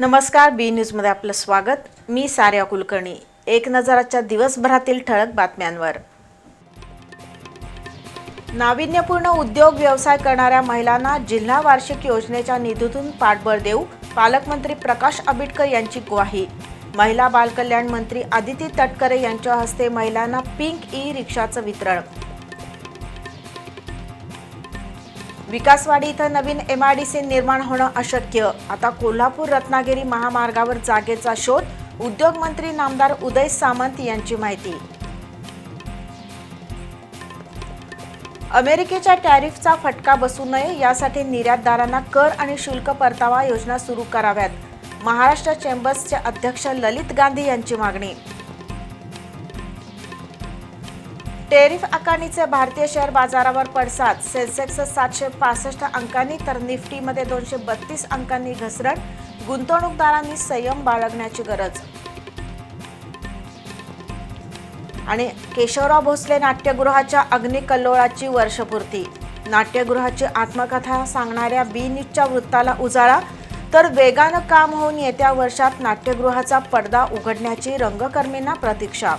नमस्कार बी न्यूजमध्ये आपलं स्वागत. मी सार्या कुलकर्णी. एक नजराच्या दिवसभरातील ठळक बातम्यांवर. नाविन्यपूर्ण उद्योग व्यवसाय करणाऱ्या महिलांना जिल्हा वार्षिक योजनेच्या निधीतून पाठबळ देऊ पालकमंत्री प्रकाश आंबेडकर यांची ग्वाही. महिला बालकल्याण मंत्री आदिती तटकरे यांच्या हस्ते महिलांना पिंक ई रिक्षाचं वितरण. विकासवाडी इथं नवीन एम आय डी सी निर्माण होणं अशक्य. आता कोल्हापूर रत्नागिरी महामार्गावर जागेचा शोध उद्योगमंत्री नामदार उदय सामंत यांची माहिती. अमेरिकेच्या टॅरिफचा फटका बसू नये यासाठी निर्यातदारांना कर आणि शुल्क परतावा योजना सुरू कराव्यात. महाराष्ट्र चेंबर्सचे अध्यक्ष ललित गांधी यांची मागणी टेरिफ आकारणीचे भारतीय शेअर बाजारावर पडसाद. सेन्सेक्स सातशे पासष्ट अंकांनी तर निफ्टीमध्ये दोनशे बत्तीस अंकांनी घसरण. गुंतवणूकदारांनी संयम बाळगण्याची गरज. आणि केशवराव भोसले नाट्यगृहाच्या अग्निकल्लोळाची वर्षपूर्ती. नाट्यगृहाची आत्मकथा सांगणाऱ्या बी न्यूजच्या वृत्ताला उजाळा. तर वेगानं काम होऊन येत्या वर्षात नाट्यगृहाचा पडदा उघडण्याची रंगकर्मींना प्रतीक्षा.